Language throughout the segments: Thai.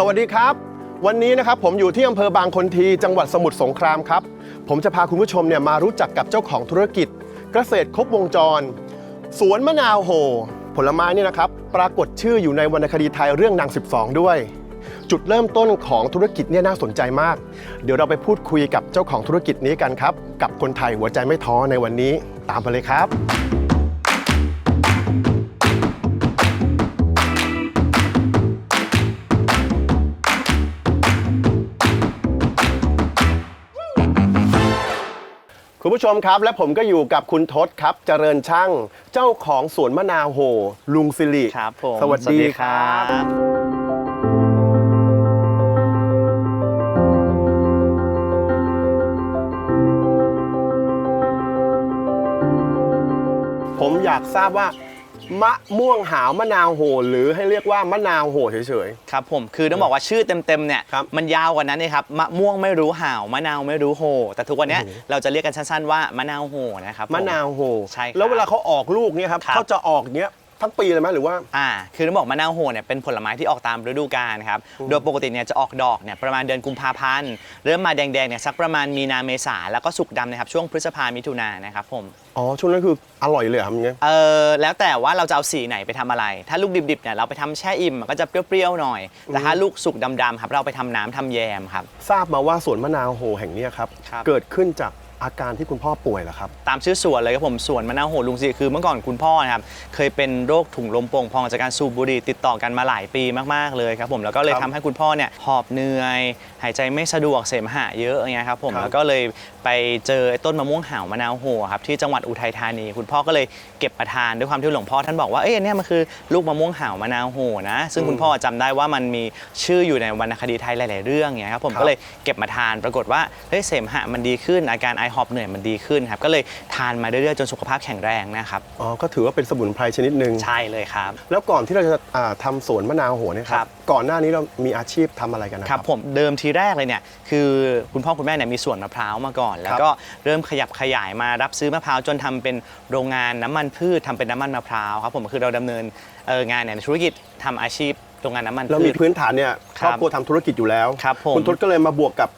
สวัสดีครับ วันนี้นะครับผมอยู่ที่อำเภอบางคนทีจังหวัดสมุทรสงครามครับ ผมจะพาคุณผู้ชมเนี่ยมารู้จักกับเจ้าของธุรกิจ เกษตรครบวงจร สวนมะนาวโห ผลไม้นี่นะครับปรากฏชื่ออยู่ในวรรณคดีไทยเรื่องนาง 12 ด้วย จุดเริ่มต้นของธุรกิจเนี่ยน่าสนใจมาก เดี๋ยวเราไปพูดคุยกับเจ้าของธุรกิจนี้กันครับ กับคนไทยหัวใจไม่ท้อในวันนี้ตามไปเลยครับ ผู้ชมครับ และผมก็อยู่กับคุณทศครับ เจริญช่างเจ้าของสวนมะนาวโห ลุงสิริครับผมสวัสดีครับผมอยากทราบว่า มะม่วงหาวมะนาวโหหรือให้เรียกว่ามะนาวโหเฉย ครับผมคือต้องบอกว่าชื่อเต็มๆเนี่ยครับมันยาวกว่านั้นเลยครับมะม่วงไม่รู้ห่าวมะนาวไม่รู้โห แต่ทุกวันเนี้ยโอ้โหเราเราจะเรียกกันสั้นๆว่ามะนาวโหนะครับผ ๆมะนาวโหใช่ครับแล้วเวลาเขาออกลูกเนี่ยครับครับ เขาจะออกเนี้ย ทั้งปีเลยไหมหรือว่า อ่า คือต้องบอกมะนาวโหเนี่ยเป็นผลไม้ที่ออกตามฤดูกาลครับ โดยปกติเนี่ยจะออกดอกเนี่ยประมาณเดือนกุมภาพันธ์ เริ่มมาแดงๆเนี่ยสักประมาณมีนาเมษาแล้วก็สุกดำนะครับช่วงพฤษภามิถุนายนนะครับผม อ๋อ ช่วงนั้นคืออร่อยเลยเหรอครับอย่างเงี้ย เออแล้วแต่ว่าเราจะเอาสีไหนไปทำอะไร ถ้าลูกดิบๆเนี่ยเราไปทำแช่อิ่มมันก็จะเปรี้ยวๆหน่อย แต่ถ้าลูกสุกดำๆครับเราไปทำน้ำทำแยมครับ ทราบมาว่าสวนมะนาวโหแห่งเนี้ยครับ ครับ เกิดขึ้นจาก อาการที่คุณพ่อป่วยเหรอครับ ตามชื่อสวนเลยครับผมสวนมะนาวโหลุงสิคือเมื่อก่อนคุณพ่อนะครับเคยเป็นโรคถุงลมโป่งพองจากการสูบบุหรี่ติดต่อกันมาหลายปีมากๆเลยครับผมแล้วก็เลยครับทำให้คุณพ่อเนี่ยหอบเหนื่อย หายใจไม่สะดวกเสมหะเยอะอย่างเงี้ยครับผมครับ แล้วก็เลยไปเจอไอ้ต้นมะม่วงหาวมะนาวโหครับที่จังหวัดอุทัยธานี คุณพ่อก็เลยเก็บประทานด้วยความที่หลวงพ่อท่านบอกว่าเอ้ยอันเนี่ยมันคือลูกมะม่วงหาวมะนาวโหนะซึ่งคุณพ่อจำได้ว่ามันมีชื่ออยู่ในวรรณคดีไทยหลาย ๆ เรื่องเงี้ยครับผมครับก็เลยเก็บมาทานปรากฏว่าเฮ้ยเสมหะมันดีขึ้น อาการไอหอบเหนื่อยมันดีขึ้นครับก็เลยทานมาเรื่อย ๆ จนสุขภาพแข็งแรงนะครับอ๋อก็ถือว่าเป็นสมุนไพรชนิดหนึ่งใช่เลยครับแล้วก่อนที่เราจะอ่าทำสวนมะนาวโหเนี่ยคครัรับบก่อนหน้านี้เรามีอาชีพทำอะไรกันนะคครัรับบผมเดิมทีแรกเลยเนี่ยคือคุณพ่อคุณแม่เนี่ยมีสวนมะพร้าวมาก่อนแล้วครับก็เริ่มขยับขยายมารับซื้อมะพร้าวจนทำเป็นโรงงานน้ำมันพืชทำเป็นน้ำมันมะพร้าวครับผมคือเราดำเนินเอ่องานเนี่ยในธุรกิจทำอาชีพโรงงานน้ำมันเราพืมีชพื้นฐานเนี่ยคครัรอบบครัวทำธุรกิจอยู่แล้วครับผมคุณทศก็เลยมาบวกกับ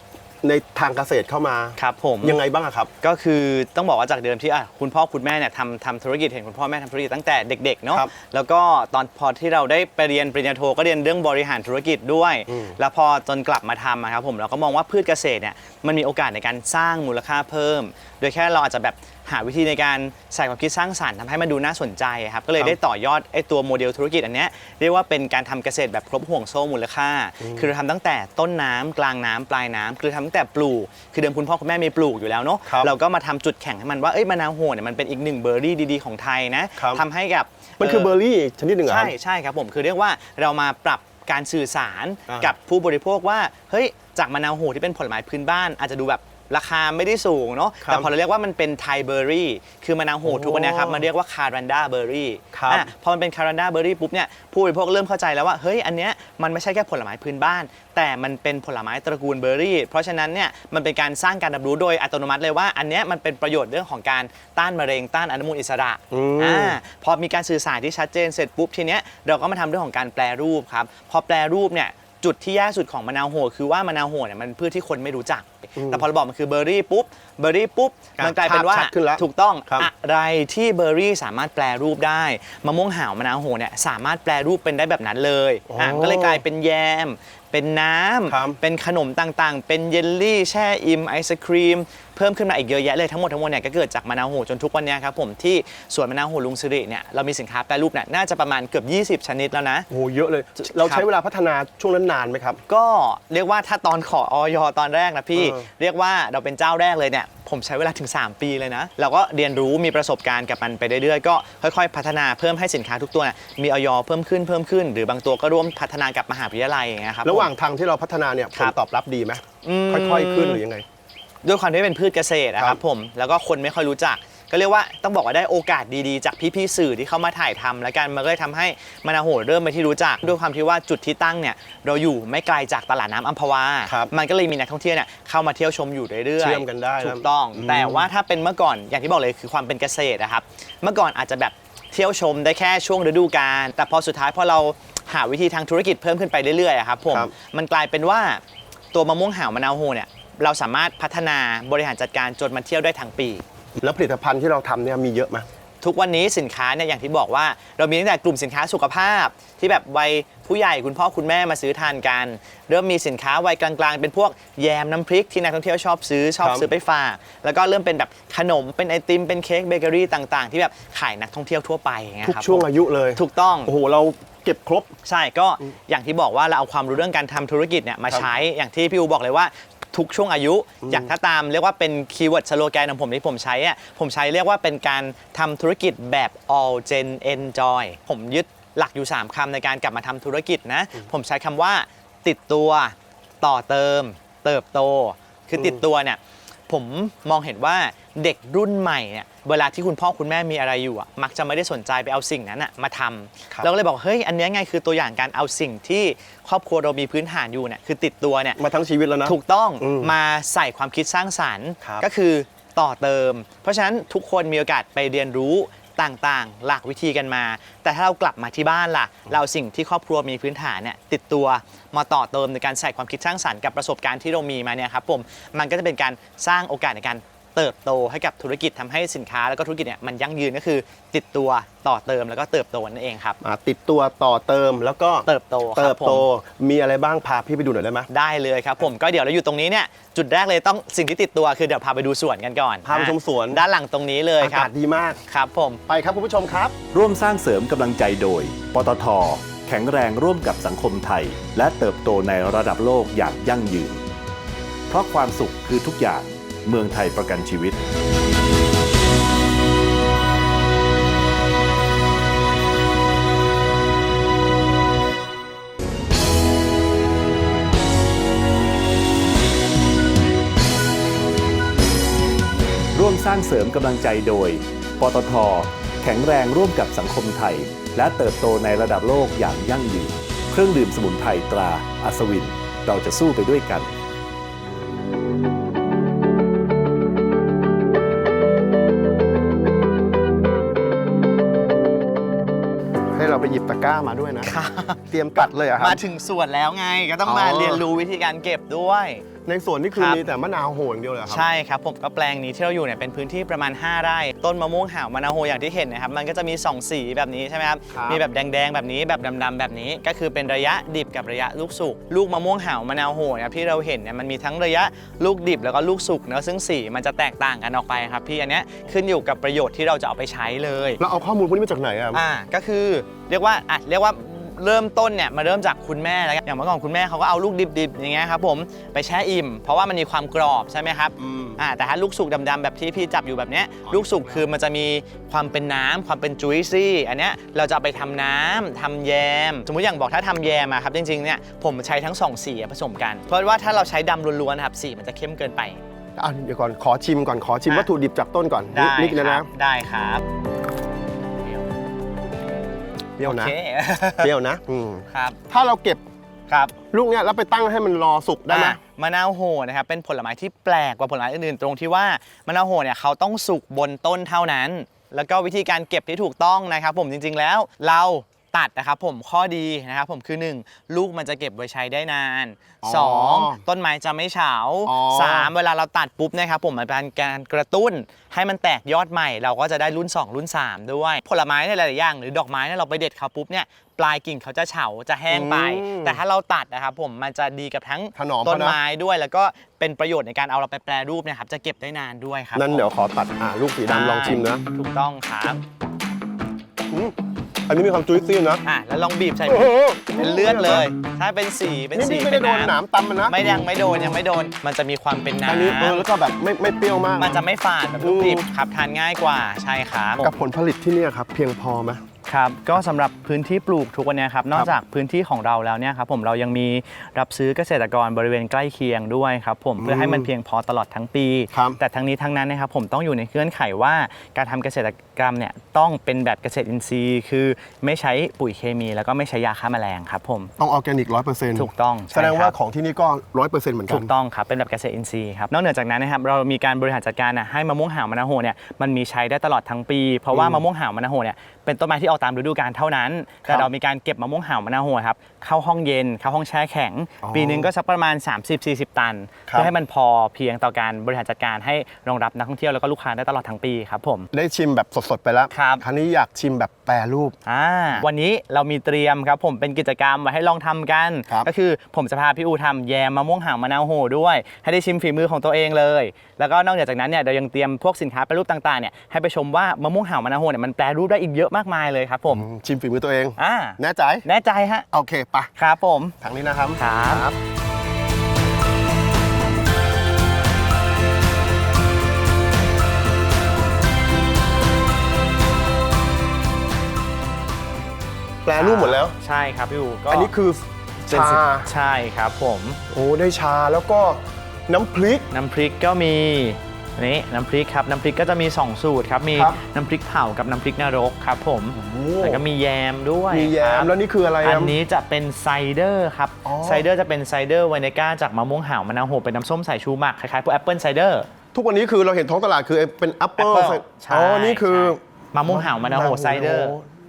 ในทางเกษตรเข้ามาครับผมยังไงบ้างอะครับ ก็คือต้องบอกว่าจากเดิมที่อะคุณพ่อคุณแม่เนี่ยทำทำธุรกิจเห็นคุณพ่อแม่ทำธุรกิจตั้งแต่เด็กๆเนาะครับแล้วก็ตอนพอที่เราได้ไปเรียนปริญญาโทก็เรียนเรื่องบริหารธุรกิจด้วย อืม แล้วพอจนกลับมาทำอะครับผมเราก็มองว่าพืชเกษตรเนี่ยมันมีโอกาสในการสร้างมูลค่าเพิ่ม โดยแค่เราอาจจะแบบ หาวิธีในการใส่ความคิดสร้างสรรค์ทำให้มันดูน่าสนใจครับก็เลยได้ต่อยอดไอ้ตัวโมเดลธุรกิจอันเนี้ยเรียกว่าเป็นการทำเกษตรแบบครบห่วงโซ่มูลค่า คือเราทำตั้งแต่ต้นน้ำกลางน้ำปลายน้ำคือทำตั้งแต่ปลูก คือเดิมคุณพ่อคุณแม่มีปลูกอยู่แล้วเนาะครับเราก็มาทำจุดแข่งให้มันว่าเอ้ยมะนาวโหเนี่ยมันเป็นอีกหนึ่งเบอร์รี่ดีๆของไทยนะครับ ทำให้กับ มันคือเบอร์รี่ชนิดหนึ่งเหรอคใช่รับใช่ครับผมคือเรียกว่าเรามาปรับการสื่อสารอ่ากักับผู้บริโภคว่าเฮ้ยจากมะนาวโหที่เป็นผลไม้พื้นบ้าน อาจจะดูแบบ ราคาไม่ได้สูงเนาะครับแต่พอเราเรียกว่ามันเป็นไทยเบอร์รี่ คือมะนาวโหทุกวันเนี้ครับ มันเรียกว่าคารันดาเบอร์รี่ครับพอมันเป็นคารันดาเบอร์รี่ปุ๊บเนี่ยผู้บริโภคเริ่มเข้าใจแล้วว่า เฮ้ย อันเนี้ยมันไม่ใช่แค่ผลไม้พื้นบ้าน แต่มันเป็นผลไม้ตระกูลเบอร์รี่ เพราะฉะนั้นเนี่ยมันเป็นการสร้างการรับรู้โดยอัตโนมัติเลยว่าอันเนี้ยมันเป็นประโยชน์เรื่องของการต้านมะเร็งต้านอนุมูลอิสระอืม อ่าพอมีการสื่อสารที่ชัดเจนเสร็จปุ๊บทีเนี้ยเราก็มาทำเรื่องของการแปลรูปครับ พอแปลรูปเนี่ย จุดที่ยากสุดของมะนาวโหคือว่ามะนาวโหเนี่ยมันพืชที่คนไม่รู้จัก แต่พอเราบอกมันคือเบอร์รี่ปุ๊บเบอร์รี่ปุ๊บครับมันกลายเป็นว่าภาพชัดขึ้นแล้วถูกต้องครับอะไรที่เบอร์รี่สามารถแปลรูปได้มะม่วงหาวมะนาวโหเนี่ยสามารถแปลรูปเป็นได้แบบนั้นเลยอะก็เลยกลายเป็นแยม เป็นน้ครับำเป็นขนมต่างๆ เป็นเยลลี่แช่อิ่มไอศครีมเพิ่มขึ้นมาอีกเยอะแยะเลยทั้งหมดทั้งมวลเนี่ยก็เกิดจากมะนาวโหจนทุกวันเนี้ยครับผมที่สวนมะนาวโหลุงสิริเนี่ยเรามีสินค้าแปรรูปเนี่ยน่าจะประมาณเกือบ 20 ชนิดแล้วนะ โอ้โหเยอะเลย เราใช้เวลาพัฒนาช่วงนั้นนานไหมครับ ก็เรียกว่าถ้าตอนขอออยตอนแรกนะพี่ เออ เรียกว่าเราเป็นเจ้าแรกเลยเนี่ยผมใช้เวลาถึง 3 ปีเลยนะ เราก็เรียนรู้มีประสบการณ์กับมันไปเรื่อยๆ ก็ค่อยๆ พัฒนาเพิ่มให้สินค้าทุกตัวเนี่ยมีออยเพิ่มขึ้นเพิ่มขึ้น หรือบางตัวก็ร่วมพัฒนากับมหาวิทยาลัยอย่างเงี้ยครับระหว่างทางที่เราพัฒนาเนี่ยผครัลบ ตอบรับดีไหมอืมค่อย ๆ ขึ้นหรือยังไง ด้วยความที่เป็นพืชเกษตรนะคครัรับบผมแล้วก็คนไม่ค่อยรู้จัก ก็เรียกว่าต้องบอกว่าได้โอกาสดีๆ จากพี่ๆสื่อที่เข้ามาถ่ายทำแล้วกันมันก็เลยทำให้มะนาวโหเริ่มไปนที่รู้จัก ด้วยความที่ว่าจุดที่ตั้งเนี่ยเราอยู่ไม่ไกลจากตลาดน้ำอัมพวา ครับมันก็เลยมีนักท่องเที่ยวเนี่ยเข้ามาเที่ยวชมอยู่เรื่อยๆเชื่อมกันได้นะ ถูกต้องอืมแต่ว่าถ้าเป็นเมื่อก่อนอย่างที่บอกเลยคือความเป็นเกษตรนะครับ เมื่อก่อนอาจจะแบบเที่ยวชมได้แค่ช่วงฤดูกาลแต่พอสุดท้ายพอเราหาวิธีทางธุรกิจเพิ่มขึ้นไปเรื่อยๆอะครับผมครับ มันกลายเป็นว่าตัวมะม่วงหาวมะนาวโฮเนี่ย เราสามารถพัฒนาบริหารจัดการจนมันเที่ยวได้ทั้งปี แล้วผลิตภัณฑ์ที่เราทำเนี่ยมีเยอะไหม ทุกวันนี้สินค้าเนี่ยอย่างที่บอกว่า เรามีตั้งแต่กลุ่มสินค้าสุขภาพ ที่แบบวัยผู้ใหญ่คุณพ่อคุณแม่มาซื้อทานกัน เริ่มมีสินค้าวัยกลางๆ เป็นพวกแยมน้ำพริกที่นักท่องเที่ยวชอบซื้อชอบครับ ซื้อไปฝากแล้วก็เริ่มเป็นแบบขนมเป็นไอติมเป็นเค้กเบเกอรี่ต่างๆ ที่แบบขายนักท่องเที่ยวทั่วไปอย่างเงี้ยทุกครับช่วงอายุเลย ถูกต้อง โอ้โห เราเก็บครบ ใช่ก็อย่างที่บอกว่าเราเอาความรู้เรื่องการทำธุรกิจเนี่ยมาใช้อย่างที่พี่อูบอกเลยว่า ทุกช่วงอายุ อย่างถ้าตามเรียกว่าเป็นคีย์เวิร์ดสโลแกนของผมที่ผมใช้อะผมใช้เรียกว่าเป็นการทำธุรกิจแบบ all gen enjoy ผมยึดหลักอยู่ 3คำในการกลับมาทำธุรกิจนะ ผมใช้คำว่า ติดตัว ต่อเติม เติบโต คือติดตัวเนี่ย ผมมองเห็นว่าเด็กรุ่นใหม่เนี่ยเวลาที่คุณพ่อคุณแม่มีอะไรอยู่อะมักจะไม่ได้สนใจไปเอาสิ่งนั้นอะมาทำครับเราก็เลยบอกเฮ้ยอันเนี้ยไงคือตัวอย่างการเอาสิ่งที่ครอบครัวเรามีพื้นฐานอยู่เนี่ยคือติดตัวเนี่ยมาทั้งชีวิตแล้วนะถูกต้องอืมมาใส่ความคิดสร้างสรรค์ครับก็คือต่อเติม เพราะฉะนั้นทุกคนมีโอกาสไปเรียนรู้ ต่างๆ หลากวิธีกันมา แต่ถ้าเรากลับมาที่บ้านล่ะ เราสิ่งที่ครอบครัวมีพื้นฐานเนี่ยติดตัวมาต่อเติมในการใส่ความคิดสร้างสรรค์กับประสบการณ์ที่เรามีมาเนี่ยครับผมมันก็จะเป็นการสร้างโอกาสในการ เติบโตให้กับธุรกิจทำให้สินค้าแล้วก็ธุรกิจเนี่ยมันยั่งยืนก็คือ ติดตัวต่อเติมแล้วก็เติบโตนั่นเองครับอ่าติดตัวต่อเติมแล้วก็เติบโตคเติรับบโตผมมีอะไรบ้างพาพี่ไปดูหน่อยได้ไหมได้เลยครับผมก็เดี๋ยวเราอยู่ตรงนี้เนี่ยจุดแรกเลยต้องสิ่งที่ติดตัวคือเดี๋ยวพาไปดูสวนกันก่อนพาไปชมสวนด้านหลังตรงนี้เลยอาครักาบศดีมากครับผมไปครับคุณผู้ชมครับ ร่วมสร้างเสริมกำลังใจโดย ปตท แข็งแรงร่วมกับสังคมไทย และเติบโตในระดับโลกอย่างยั่งยืน เพราะความสุขคือทุกอย่าง เมืองไทยประกันชีวิตร่วมสร้างเสริมกำลังใจโดย ปตท แข็งแรงร่วมกับสังคมไทย และเติบโตในระดับโลกอย่างยั่งยืน เครื่องดื่มสมุนไพรตราอัศวิน เราจะสู้ไปด้วยกัน กร้ามาด้วยนะ เตรียมตัดเลยเหรอะคมารับถึงสวนแล้วไงก็ต้องอ๋อมาเรียนรู้วิธีการเก็บด้วย ในสวนนี่คือครับ มีแต่มะนาวโหอย่างเดียวเลยเหรอครัใช่ครับผมก็แปลงนี้ที่เราอยู่เนี่ยเป็นพื้นที่ประมาณ 5 ไร่ ต้นมะม่วงหาวมะนาวโฮอย่างที่เห็นนะครับมันก็จะมี 2 สีแบบนี้ใช่ไหมครับครับ มีแบบแดงๆแบบนี้แบบดำๆแบบนี้ ก็คือเป็นระยะดิบกับระยะลูกสุกลูกมะม่วงหาวมะนาวโฮเนี่ยที่เราเห็นเนี่ยมันมีทั้งระยะลูกดิบแล้วก็ลูกสุกเนอะซึ่งสีมันจะแตกต่างกันออกไปครับพี่อันเนี้ยขึ้นอยู่กับประโยชน์ที่เราจะเอาไปใช้เลยเราเอาข้อมูลพวกนี้มาจากไหนอะ อ่าก็คือ เรียกว่าอะเรียกว่าเริ่มต้นเนี่ยมาเริ่มจากคุณแม่แล้วกันอย่างเมื่อก่อนคุณแม่เขาก็เอาลูกดิบๆอย่างเงี้ยครับผมไปแช่อิ่ม เพราะว่ามันมีความกรอบใช่ไหมครับอืม อ่าแต่ถ้าลูกสุกดำๆแบบที่พี่จับอยู่แบบเนี้ยลูกสุกคือมันจะมีความเป็นน้ำความเป็นจุยซี่อันเนี้ยเราจะเอาไปทำน้ำทำแยม สมมุติอย่างบอกถ้าทำแยมอะครับจริงๆเนี่ยผมใช้ทั้งสองสีผสมกัน เพราะว่าถ้าเราใช้ดำล้วนๆนะครับสีมันจะเข้มเกินไป อะเดี๋ยวก่อนขอชิมก่อนขอชิมอะ วัตถุดิบจากต้นก่อนได้นิดคนะรันะบได้ครับเปรี้ยวโอนะเคเปรี้ยวนะอืมครับถ้าเราเก็บครับลูกเนี้ยแล้วไปตั้งให้มันรอสุกได้ไหม อะมะนาวโหนะครับเป็นผลไม้ที่แปลกกว่าผลไม้อื่นๆ ตรงที่ว่ามะนาวโหเนี่ยเขาต้องสุกบนต้นเท่านั้น แล้วก็วิธีการเก็บที่ถูกต้องนะครับ ผมจริงๆแล้ว เรา ตัดนะครับผมข้อดีนะครับผมคือ 1 ลูกมันจะเก็บไว้ใช้ได้นาน อ๋อ2 ต้นไม้จะไม่เฉา อ๋อสามเวลาเราตัดปุ๊บนะครับผมมันเป็นการกระตุ้นให้มันแตกยอดใหม่ เราก็จะได้รุ่น 2 รุ่น 3 ด้วย ผลไม้ในหลายๆอย่าง หรือดอกไม้เนี่ยเราไปเด็ดเขาปุ๊บเนี่ยปลายกิ่งเขาจะเฉาจะแห้งไป อืมแต่ถ้าเราตัดนะครับผมมันจะดีกับทั้งถนอมต้นเขานะ ไม้ด้วย แล้วก็เป็นประโยชน์ในการเอาเราไปแปรรูปเนะครับจะเก็บได้นานด้วยครับนั่นเดี๋ยวขอตัดอะลูกสีดำลองชิมนะถูกต้องครับ อืม อันนี้มีความจุ้ยซี่นะอะแล้วลองบีบใส่โอ้โหเป็นเลือดเลย ถ้าเป็นสีเป็นนี่สีนี่ไม่ได้โดนหนามตำมันนะไม่ยังไม่โดนยังไม่โดน มันจะมีความเป็นอันนี้เออน้ำแล้วก็แบบไม่ไม่เปรี้ยวมากมันจะไม่ฝาดแบบลูกดิบอืมครับทานง่ายกว่าใช่ครับ กับผลผลิตที่เนี่ยครับ เพียงพอไหม ครับก็สำหรับพื้นที่ปลูกทุกวันเนี้ยครับนอกจากพื้นที่ของเราแล้วเนี่ยครับผมเรายังมีรับซื้อเกษตรกรบริเวณใกล้เคียงด้วยครับผมเพื่อให้มันเพียงพอตลอดทั้งปีครับแต่ทั้งนี้ทั้งนั้นนะครับผมต้องอยู่ในเงื่อนไขว่าการทำเกษตรกรรมเนี่ยต้องเป็นแบบเกษตรอินทรีย์ คือไม่ใช้ปุ๋ยเคมี แล้วก็ไม่ใช้ยาฆ่าแมลงครับผมต้องออร์แกนิกร้อยเปอร์เซ็นต์ถูกต้องแสดงใช่คว่ารับของที่นี่ก็ร้อยเปอร์เซ็นต์เหมือนกัถูนกต้องครับเป็นแบบเกษตรอินทรีย์ครับนอกเหนือจากนั้นนะครับเรามีการบริหารจัดการนะให้มะม่วงหาวมะนาวโหเนี่ยมันมีใช้ได้ตลอดทั้งปี เพราะว่าอืมมะม่วงหาวมะนาวโหเนี่ยเป็นต้นไม้ที่ออกตามฤดูกาลเท่านั้น แต่เรามีการเก็บมะม่วงห่าวมะนาวโหครับเข้าห้องเย็นเข้าห้องแช่แข็งอ๋อปีหนึงก็สักประมาณ 30-40 ตันครับเพื่อให้มันพอเพียงต่อการบริหารจัดการให้รองรับนักท่องเที่ยวแล้วก็ลูกค้าได้ตลอดทั้งปีครับผมได้ชิมแบบสดๆไปแล้วครับคราวนี้อยากชิมแบบแปรรูปอ่าวันนี้เรามีเตรียมครับผมเป็นกิจกรรมไว้ให้ลองทำกันครับก็คือผมจะพาพี่อูทำแยมมะม่วงห่างมะนาวโหด้วย ให้ได้ชิมฝีมือของตัวเองเลย แล้วก็นอกจากนั้นเนี่ยเรายังเตรียมพวกสินค้าแปรรูปต่างๆเนี่ยให้ไปชมว่ามะม่วงห่างมะนาวโหเนี่ยมันแปรรูปได้อีกเยอะมากมายเลยครับผมอืมชิมฝีมือตัวเองอ่าแน่ใจแน่ใจฮะโอเคปะครับผมทางนี้นะครับครับแปรรูปหมดแล้ว ใช่ครับพี่อูก็อันนี้คือเป็นชาสิใช่ครับผม โอ้ได้ชาแล้วก็น้ำพริก น้ำพริกก็มี นี่น้ำพริกครับน้ำพริกก็จะมี 2 สูตรครับมีครับน้ำพริกเผากับน้ำพริกนรกครับผมโอ้ แล้วก็มีแยมด้วยมีแยคมรับแล้วนี่คืออะไรอัอะนนี้จะเป็นไซเดอร์ครับอ๋อ ไซเดอร์จะเป็นไซเดอร์ไวเนก้าจากมะม่วงห่าวมะนาวโหเป็นน้ำส้มสายชูหมักคล้ายๆพวกแอปเปิลไซเดอร์ ทุกวันนี้คือเราเห็นท้องตลาดคือเป็นแอปเปิล Apple ใช่อ๋อ นี่คือใช่มะม่วงห่าวมะนาวโหไซเดอร์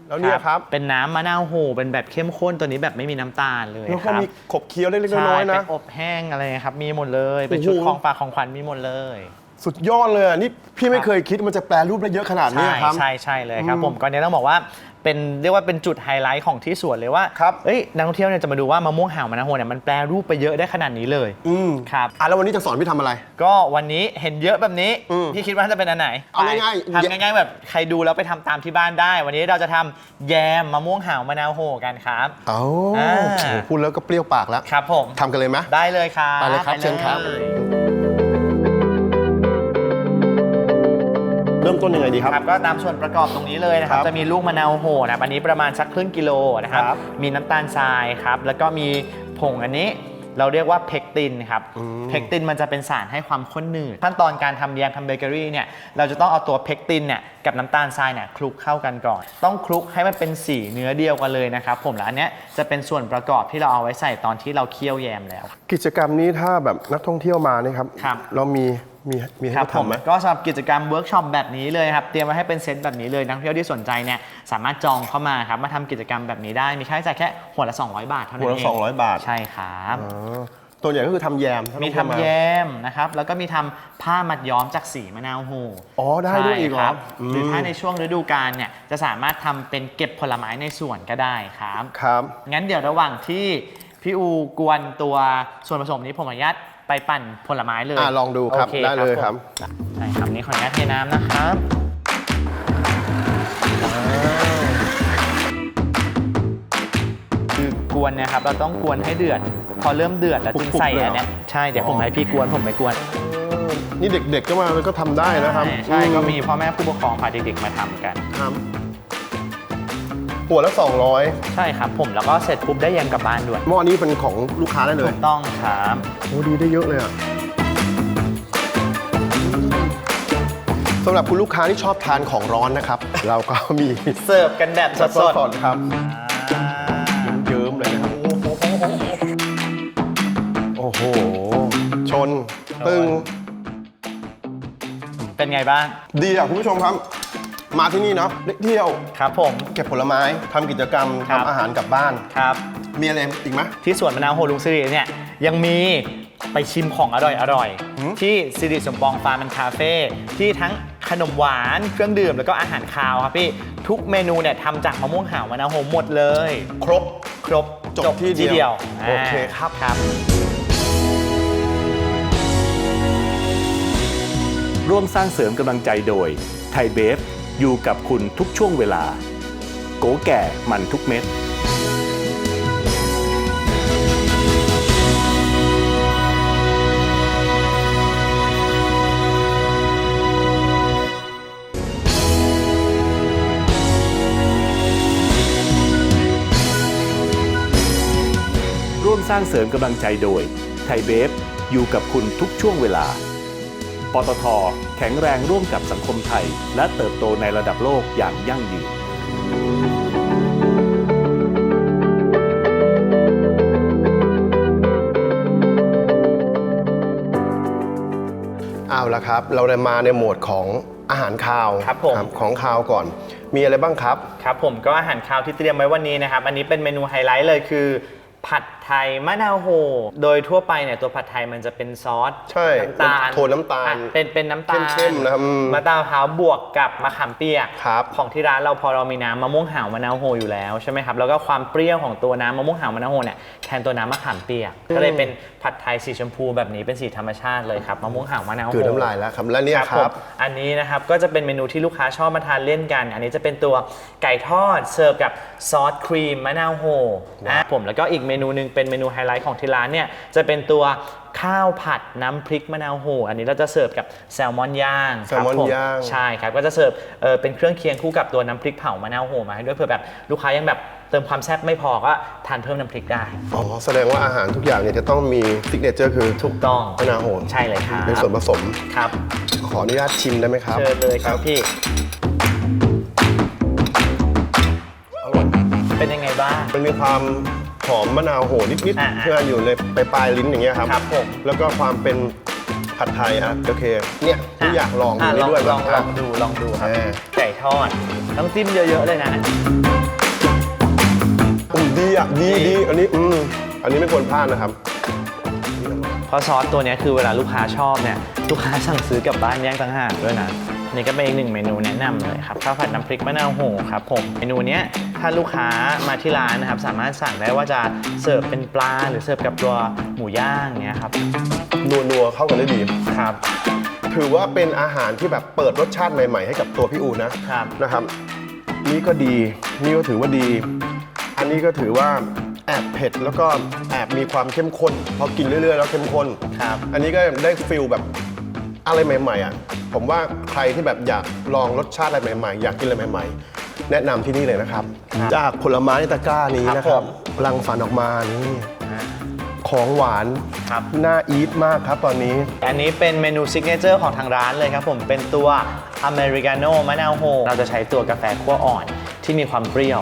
แล้วเนี่ยครับ เป็นน้ำมะนาวโหเป็นแบบเข้มข้นตัวนี้แบบไม่มีน้ำตาลเลยแล้วคก็รับมีขบเคี้ยวเล็กๆใช่น้อยๆเป็นะนอบแห้งอะไรครับมีหมดเลย เป็นโอ้โหชุดของฝากของขวัญมีหมดเลย สุดยอดเลยอะนี่พี่ไม่เคยคิดมันจะแปลรูปได้เยอะขนาดนี้ใช่ครับ ใช่ใช่เลยครับอืมผมก่อนนี้ต้องบอกว่าเป็นเรียกว่าเป็นจุดไฮไลท์ของที่สวนเลยว่าครับเอ้ยนักท่องเที่ยวเนี่ยจะมาดูว่ามะม่วงห่าวมะนาวโหเนี่ยมันแปลรูปไปเยอะได้ขนาดนี้เลยอืมครับอะแล้ววันนี้จะสอนพี่ทำอะไร ก็วันนี้เห็นเยอะแบบนี้อืมพี่คิดว่าจะเป็นอันไหนเอาง่ายๆไปทำง่ายๆแบบใครดูแล้วไปทำตามที่บ้านได้ วันนี้เราจะทำแยมมะม่วงห่าวมะนาวโหกันครับ เอ้าอ่าโอ้โหพูดแล้วก็เปรี้ยวปากแล้วครับผมทำกันเลยไหม ได้เลยครับ ไปเลยครับเชิญครับ เริ่มต้นยังไงดีครับครับก็ตามส่วนประกอบตรงนี้เลยนะครับครับจะมีลูกมะนาวโหนะครับอันนี้ประมาณสักครึ่งกิโลนะครับครับมีน้ำตาลทรายครับ แล้วก็มีผงอันนี้เราเรียกว่าเพกตินครับอืมเพกตินมันจะเป็นสารให้ความข้นหนืดขั้นตอนการทำแยมทำเบเกอรี่เนี่ย เราจะต้องเอาตัวเพกตินเนี่ยกับน้ำตาลทรายเนี่ยคลุกเข้ากันก่อน ต้องคลุกให้มันเป็นสีเนื้อเดียวกันเลยนะครับ ผมแล้วอันเนี้ยจะเป็นส่วนประกอบที่เราเอาไว้ใส่ตอนที่เราเคี่ยวแยมแล้ว กิจกรรมนี้ถ้าแบบนักท่องเที่ยวมานี่ครับครับเรามี มีมีให้ครับเขาผมทำไหม ก็สำหรับกิจกรรมเวิร์กช็อปแบบนี้เลยครับ เตรียมไว้ให้เป็นเซตแบบนี้เลยนักท่องเที่ยวที่สนใจเนี่ยสามารถจองเข้ามาครับมาทำกิจกรรมแบบนี้ได้มีค่าใช้จ่ายแค่หัวละ 200 บาทเท่านั้นหัวเอละง200บาท ใช่ครับ อ๋อตัวใหญ่ก็คือทำแยมถ้ามีต้องทำเข้าาแยมนะครับ แล้วก็มีทำผ้ามัดย้อมจากสีมะนาวโหอ๋อได้ด้วยอีกเหรอใช่ครับอืม หรือถ้าในช่วงฤดูกาลเนี่ยจะสามารถทำเป็นเก็บผลไม้ในสวนก็ได้ครับ ครับ งั้นเดี๋ยวระหว่างที่พี่อูกวนตัวส่วนผสมนี้ผมอนุญาต ไปปั่นผลไม้เลยอะลองดูครับโอได้เลยครับ ผมใช่ครับนี่ขออนุญาตเทน้ำนะครับคือกวนเนี่ยครับเราต้องกวนให้เดือด พอเริ่มเดือดแล้วจึงปุบๆใส่เลยเหรออันเนี้ยใช่เดี๋ยวผมอ๋อให้พี่กวนผมไปกวนนี่เด็กๆก็มาก็ทำได้นะครับใช่ใช่อืก็มีพ่อแม่ผู้ปกครองพาเด็กๆมาทำกัน ครับ หัวละ 200ใช่ครับผมแล้วก็เสร็จปุ๊บได้ยังกลับบ้านด้วยหม้อนี้เป็นของลูกค้าได้เลถูยกต้องครับโอ้ดีได้เยอะเลยอะสำหรับคุณลูกค้าที่ชอบทานของร้อนนะครับ เราก็มีเสิร์ฟกันแบบสสดดๆครับเยิ้มๆเลยนะครับ โอ้โห ชน ตึงๆเป็นไงบ้าง ดีอะคุณผู้ชมครับ มาที่นี่เนาะได้เที่ยว ครับผม เก็บผลไม้ทำกิจกรรมครับทำอาหารกลับบ้าน ครับ มีอะไรอีกไหม ที่สวนมะนาวโฮลุงสิริเนี่ยยังมีไปชิมของอร่อยอร่อยๆหืม ที่สิริสมปองฟาร์มแอนด์คาเฟ่ที่ทั้งขนมหวานเครื่องดื่มแล้วก็อาหารคาวครับพี่ ทุกเมนูเนี่ยทำจากมะม่วงห่าวมะนาวโฮหมดเลย ครบ ครบจบที่เดียวอ่าโอเคครับ ครับ ร่วมสร้างเสริมกำลังใจโดยไทยเบฟ อยู่กับคุณทุกช่วงเวลา โกแก่มันทุกเม็ดร่วมสร้างเสริมกำลังใจโดย ไทยเบฟอยู่กับคุณทุกช่วงเวลา ปตท แข็งแรงร่วมกับสังคมไทย และเติบโตในระดับโลกอย่างยั่งยืนเอาละครับ เราได้มาในโหมดของอาหารคาวครับผม ของคาวก่อน มีอะไรบ้างครับ ครับผมก็อาหารคาวที่เตรียมไว้วันนี้นะครับ อันนี้เป็นเมนูไฮไลท์เลยคือ ผัดไทยมะนาวโฮโดยทั่วไปเนี่ยตัวผัดไทยมันจะเป็นซอสใช่น้ำตาลโทนน้ำตาลอะเป็นเป็นน้ำตาลเข้มๆนะครับอืมมะนาวขาวบวกกับมะขามเปียกครับ ของที่ร้านเราพอเรามีน้ำมะม่วงหาวมะนาวโฮอยู่แล้วใช่ไหมครับแล้วก็ความเปรี้ยวของตัวน้ำมะม่วงหาวมะนาวโฮเนี่ยแทนตัวน้ำมะขามเปียกก็เลยเป็นผัดไทยสีชมพูแบบนี้เป็นสีธรรมชาติเลยครับมะม่วงหาวมะนาวโฮ คือน้ำลายแล้วครับและเนี่ยครับผมอันนี้นะครับก็จะเป็นเมนูที่ลูกค้าชอบมาทานเล่นกัน อันนี้จะเป็นตัวไก่ทอดเสิร์ฟกับซอสครีมมะนาวโฮนะผมแล้วก็อีกเมนูหนึงเป็นเมนูไฮไลท์ของที่ร้านเนี่ยจะเป็นตัวข้าวผัดน้ำพริกมะนาวโฮอันนี้เราจะเสิร์ฟกับแซลมอนย่างครับแซลมอนผย่าง ใช่ครับก็จะเสิร์ฟเอ่อเป็นเครื่องเคียงคู่กับตัวน้ำพริกเผามะนาวโฮมาให้ด้วยเผื่อแบบลูกค้ายังแบบเติมความแซ่บไม่พอก็ทานเพิ่มน้ำพริกได้ อ๋อ แสดงว่าอาหารทุกอย่างเนี่ยจะต้องมีซิกเนเจอร์คือถูกต้องมะนาวโหใช่เลยครับเป็นส่วนผสมครับ ขออนุญาตชิมได้ไหมครับเชิญเลยครับพี่อร่อยเป็นยังไงบ้างมันมีความห อมมะนาวโหนิดอ่าๆเพื่ออยู่ในปลายปลายๆลิ้นอย่างเงี้ยครับ ครับผมแล้วก็ความเป็นผัดไทยอะโอเค เนี่ยทุกอยากลองดูะนี่ด้วยลองลคอรับงดูลองดูครับ อ่าไก่ทอดต้องจิ้มเยอะ ๆ เลยนะอืมดีอะดีดี ดีอันนี้อืมอันนี้ไม่ควรพลาดนะครับ เพราะซอสตัวเนี้ยคือเวลาลูกค้าชอบเนี่ย ลูกค้าสั่งซื้อกลับบ้านแยกต่างหากด้วยนะ นี่ก็เป็นอีกหนึ่งเมนูแนะนำเลยครับข้าวผัดน้ำพริกมะนาวโหครับผมเมนูเนี้ยถ้าลูกค้ามาที่ร้านนะครับ สามารถสั่งได้ว่าจะเสิร์ฟเป็นปลาหรือเสิร์ฟกับตัวหมูย่างเงี้ยครับนัวนัวๆเข้ากันได้ดีครับ ถือว่าเป็นอาหารที่แบบเปิดรสชาติใหม่ ๆ ให้กับตัวพี่อูนะครับ นะครับ นี่ก็ดี นี่ก็ถือว่าดี อันนี้ก็ถือว่าแอบเผ็ดแล้วก็แอบมีความเข้มข้นพอกินเรื่อยๆ แล้วเข้มข้นครับ อันนี้ก็ได้ฟิลแบบ อะไรใหม่ๆอะผมว่าใครที่แบบอยากลองรสชาติอะไรใหม่ๆ อยากกินอะไรใหม่ ๆ แนะนำที่นี่เลยนะครับครับจากผลไม้ในตะกร้านี้นะคครัรับบผม รังสรรค์ออกมานี่ของหวานครับ น่าอีทมากครับตอนนี้ อันนี้เป็นเมนูซิกเนเจอร์ของทางร้านเลยครับผมเป็นตัวอเมริกาโน่มะนาวโฮเราจะใช้ตัวกาแฟคั่วอ่อนที่มีความเปรี้ยว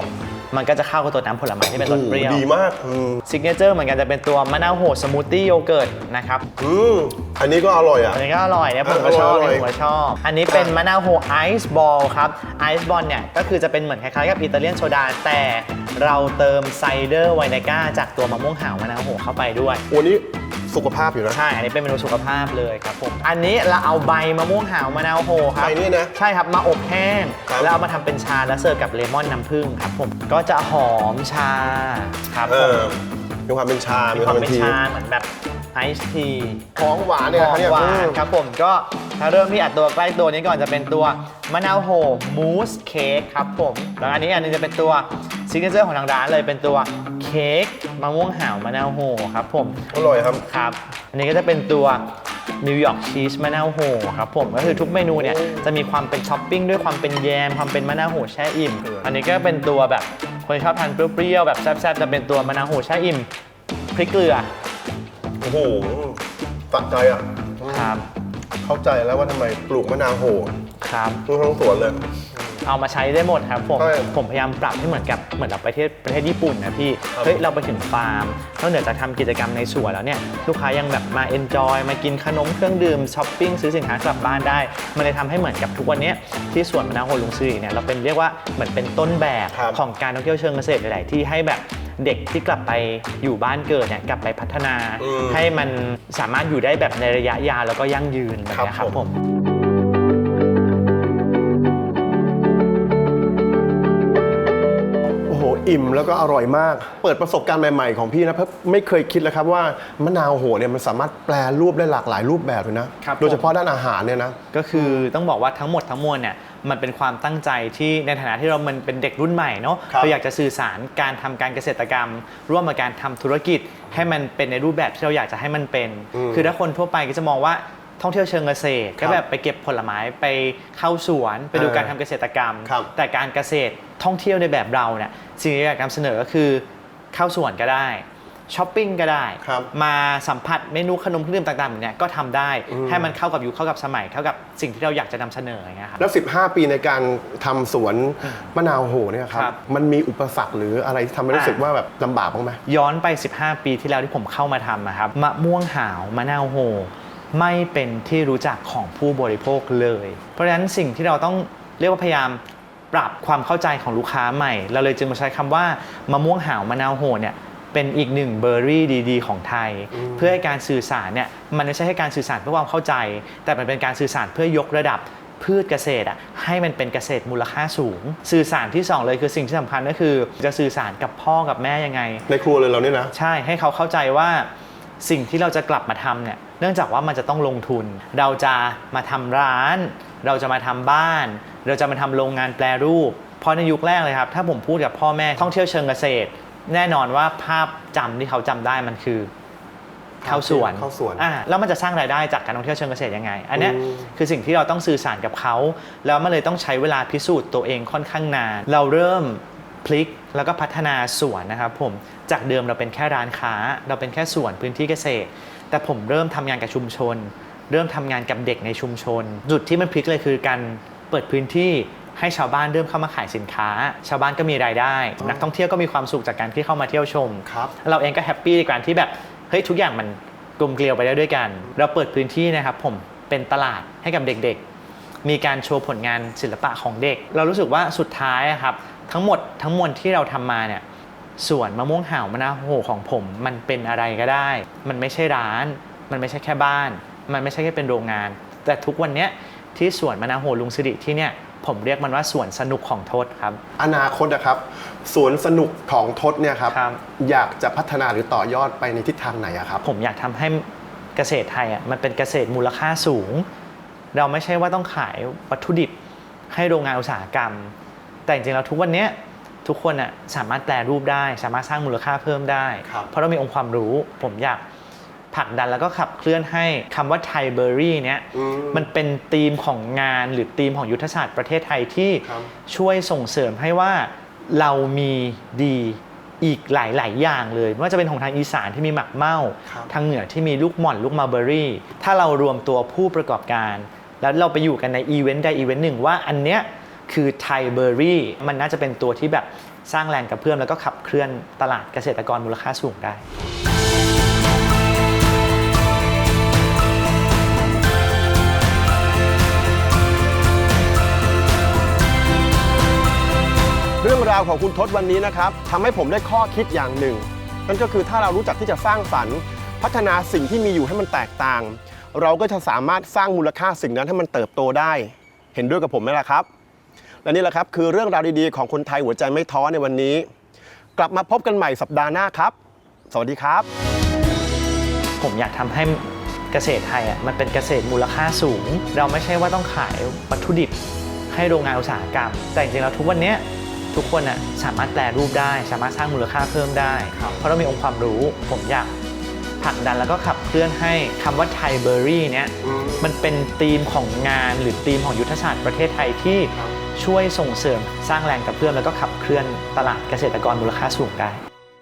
มันก็จะเข้ากับตัวน้ำผลไม้ที่เป็นรสเปรี้ยวดีมากอืมซิกเนเจอร์เหมือนกันจะเป็นตัวมะนาวโฮสมูทตี้โยเกิร์ตนะครับอืมอันนี้ก็อร่อยอะ อันนี้ก็อร่อยเนี่ยผมก็อร่อยชอบอร่อย เนี่ยผมก็ชอบ อันนี้เป็นมะนาวโฮไอซ์บอลครับไอซ์บอลเนี่ยก็คือจะเป็นเหมือนคล้ายๆกับอิตาเลียนโซดาแต่เราเติมไซเดอร์ไวนาก้าจากตัวมะม่วงหาวมะนาวโฮเข้าไปด้วยโอ้นี่ สุขภาพอยู่นะ ใช่ อันนี้เป็นเมนูสุขภาพเลยครับผม อันนี้เราเอาใบมะม่วงหาวมะนาวโฮครับใบนี่นะใช่ครับ มาอบแห้ง ครับแล้วเอามาทำเป็นชาแล้วเสิร์ฟกับเลมอนน้ำผึ้งครับผม ก็จะหอมชาครับเอผมอมีความเป็นชา มีมีความมคาวเป็เป็นนที ชาเหมือนแบบ ไอซ์ทีของหวานเนี่ยขครับองเนี่ยหวาอืนมครับผมก็ถ้าเริ่มที่อัดตัวใกล้ตัวนี้ก่อนจะเป็นตัวมะนาวโฮมูสเค้กครับผม แล้วอันนี้อันนี้จะเป็นตัวซิกเนเจอร์ของทางร้านเลยเป็นตัวเค้กมะม่วงหาวมะนาวโฮครับผม อร่อยครับ ครับ อันนี้ก็จะเป็นตัวนิวยอร์กชีสมะนาวโฮครับผม ก็คือทุกเมนูเนี่ยจะมีความเป็นท็อปปิ้งด้วยความเป็นแยม ความเป็นมะนาวโฮแช่อิ่ม อันนี้ก็เป็นตัวแบบคนที่ชอบทานเปรี้ยวๆแบบแซ่บๆจะเป็นตัวมะนาวโฮแช่อิ่มพริกเกลือ โอ้โหตัดใจอะ ครับ เข้าใจแล้วว่าทำไมปลูกมะนาวโหครับทั้งทั้งสวนเลย เอามาใช้ได้หมดครับผมใช่ผมพยายามปรับให้เหมือนกับเหมือนเราไปประเทศประเทศญี่ปุ่นนะพี่ครับ เฮ้ยเราไปถึงฟาร์มนอกเหนือจากทำกิจกรรมในสวนแล้วเนี่ยลูกค้ายังแบบมาเอนจอยมากินขนมเครื่องดื่มช้อปปิ้งซื้อสินค้ากลับบ้านได้ มันเลยทำให้เหมือนกับทุกวันเนี้ยที่สวนมะนาวโฮลุงซือเนี่ยเราเป็นเรียกว่าเหมือนเป็นต้นแบบครับ ของการท่องเที่ยวเชิงเกษตรหลาย ๆ ที่ให้แบบเด็กที่กลับไปอยู่บ้านเกิดเนี่ยกลับไปพัฒนา อืมให้มันสามารถอยู่ได้แบบในระยะยาวแล้วก็ยั่งยืนแบบเนี้ยคครัรับบผผม อ้โหอิ่มแล้วก็อร่อยมาก เปิดประสบการณ์ใหม่ ๆ ของพี่นะเพราะไม่เคยคิดเลยครับว่ามะนาวโหเนี่ยมันสามารถแปลรูปได้หลากหลายรูปแบบเลยนะ ครับ โดยเฉพาะด้านอาหารเนี่ยนะ ก็คือต้องบอกว่าทั้งหมดทั้งมวลเนี่ยมันเป็นความตั้งใจที่ในฐานะที่เรามันเป็นเด็กรุ่นใหม่เนาะครับเราอยากจะสื่อสารการทำการเกษตรกรรม ร่วมกับการทำธุรกิจให้มันเป็นในรูปแบบที่เราอยากจะให้มันเป็น อืมคือถ้าคนทั่วไปก็จะมองว่า ท่องเที่ยวเชิงเกษตรครัก็บแบบไปเก็บผลไม้ไปเข้าสวนไปดูเออการทำเกษตรกรรมครับแต่การเกษตรท่องเที่ยวในแบบเราเนี่ยสิ่งที่อยากนำเสนอก็คือเข้าสวนก็ได้ช้อปปิ้งก็ได้ครับมาสัมผัสเมนูขนมเครื่องดื่มต่างๆแบบเนี้ยก็ทำได้อืมให้มันเข้ากับยุคเข้ากับสมัย เข้ากับสิ่งที่เราอยากจะนำเสนออย่างเงี้ยครับแล้ว 15 ปีในการทำสวนมะนาวโหเนี่ยครัครับบมันมีอุปสรรคหรืออะไรที่ทำให้รู้สึกว่าแบบลำบากบ้างไหมย้อนไป 15 ปีที่แล้วที่ผมเข้ามาทำอะครับมะม่วงหาวมะนาวโฮ ไม่เป็นที่รู้จักของผู้บริโภคเลย เพราะฉะนั้นสิ่งที่เราต้องเรียกว่าพยายามปรับความเข้าใจของลูกค้าใหม่ เราเลยจึงมาใช้คำว่ามะม่วงหาวมะนาวโหเนี่ยเป็นอีกหนึ่งเบอร์รี่ดี ๆ ของไทย เพื่อให้การสื่อสารเนี่ยมันไม่ใช่ให้การสื่อสารเพื่อความเข้าใจ แต่มันเป็นการสื่อสารเพื่อยกระดับพืชเกษตรอะให้มันเป็นเกษตรมูลค่าสูง สื่อสารที่สองเลยคือสิ่งที่สำคัญก็คือ จะสื่อสารกับพ่อกับแม่ยังไง ในครัวเลยเราเนี่ยนะ ใช่ให้เขาเข้าใจว่า สิ่งที่เราจะกลับมาทำเนี่ยเนื่องจากว่ามันจะต้องลงทุน เราจะมาทำร้าน เราจะมาทำบ้าน เราจะมาทำโรงงานแปรรูปเพราะในยุคแรกเลยครับถ้าผมพูดกับพ่อแม่ท่องเที่ยวเชิงเกษตร แน่นอนว่าภาพจำที่เขาจำได้มันคือเข้าสวนเข้าสวนอ่าแล้วมันจะสร้างรายได้จากการท่องเที่ยวเชิงเกษตรยังไง อันเนี้ยอืมคือสิ่งที่เราต้องสื่อสารกับเขา แล้วมันเลยต้องใช้เวลาพิสูจน์ตัวเองค่อนข้างนาน เราเริ่ม พลิกแล้วก็พัฒนาสวนนะครับผมจากเดิมเราเป็นแค่ร้านค้า เราเป็นแค่สวนพื้นที่เกษตร แต่ผมเริ่มทำงานกับชุมชน เริ่มทำงานกับเด็กในชุมชน จุดที่มันพลิกเลยคือการเปิดพื้นที่ให้ชาวบ้านเริ่มเข้ามาขายสินค้า ชาวบ้านก็มีรายได้ นักท่องเที่ยวก็มีความสุขจากการที่เข้ามาเที่ยวชมครับเราเองก็แฮปปี้ในการที่แบบเฮ้ยทุกอย่างมันกลมเกลียวไปได้ด้วยกัน เราเปิดพื้นที่นะครับผมเป็นตลาดให้กับเด็กๆ มีการโชว์ผลงานศิลปะของเด็ก เรารู้สึกว่าสุดท้ายอะครับทั้งหมดทั้งมวลที่เราทำมาเนี่ยสวนมะม่วงห่าวมะนาวโหของผม มันเป็นอะไรก็ได้ มันไม่ใช่ร้าน มันไม่ใช่แค่บ้าน มันไม่ใช่แค่เป็นโรงงาน แต่ทุกวันเนี้ยที่สวนมะนาวโหลุงสิริที่เนี่ยผมเรียกมันว่าสวนสนุกของทศครับ อนาคตนะครับสวนสนุกของทศเนี่ยครับครับอยากจะพัฒนาหรือต่อยอดไปในทิศทางไหนอะครับ ผมอยากทำให้เกษตรไทยอะมันเป็นเกษตรมูลค่าสูง เราไม่ใช่ว่าต้องขายวัตถุดิบให้โรงงานอุตสาหกรรม แต่จริงๆแล้วทุกวันเนี้ยทุกคนอะสามารถแปลรูปได้ สามารถสร้างมูลค่าเพิ่มได้ครับเพราะเรามีองค์ความรู้ผมอยากผลักดันแล้วก็ขับเคลื่อนให้คำว่าไทยเบอร์รี่เนี้ยอืมันเป็นธีมของงานหรือธีมของยุทธศาสตร์ประเทศไทยที่ครับช่วยส่งเสริมให้ว่าเรามีดีอีกหลาย ๆ อย่างเลยไม่ว่าจะเป็นของทางอีสานที่มีหมักเมาครับทางเหนือที่มีลูกหม่อนลูกมาเบอรี่ ถ้าเรารวมตัวผู้ประกอบการ แล้วเราไปอยู่กันในอีเวนต์ใดอีเวนต์หนึ่งว่าอันเนี้ยคือไทยเบอร์รี่มันน่าจะเป็นตัวที่แบบสร้างแรงกระเพื่อมแล้วก็ขับเคลื่อนตลาดเกษตรกรมูลค่าสูงได้เรื่องราวของคุณทศวันนี้นะครับทำให้ผมได้ข้อคิดอย่างหนึ่ง นั่นก็คือถ้าเรารู้จักที่จะสร้างสรรค์ พัฒนาสิ่งที่มีอยู่ให้มันแตกต่าง เราก็จะสามารถสร้างมูลค่าสิ่งนั้นให้มันเติบโตได้ เห็นด้วยกับผมไหมล่ะครับ และนี่แหละครับคือเรื่องราวดีๆของคนไทยหัวใจไม่ท้อในวันนี้ กลับมาพบกันใหม่สัปดาห์หน้าครับ สวัสดีครับ ผมอยากทำให้เกษตรไทยอะมันเป็นเกษตรมูลค่าสูง เราไม่ใช่ว่าต้องขายวัตถุดิบให้โรงงานอุตสาหกรรม แต่จริงๆแล้วทุกวันเนี้ยทุกคนอะสามารถแปลรูปได้ สามารถสร้างมูลค่าเพิ่มได้ครับเพราะเรามีองค์ความรู้ผมอยาก ผลักดันแล้วก็ขับเคลื่อนให้คำว่าไทยเบอร์รี่เนี้ยมันเป็นธีมของงานหรือธีมของยุทธศาสตร์ประเทศไทยที่ครับช่วยส่งเสริมสร้างแรงกระเพื่อมแล้วก็ขับเคลื่อนตลาดเกษตรกรมูลค่าสูงได้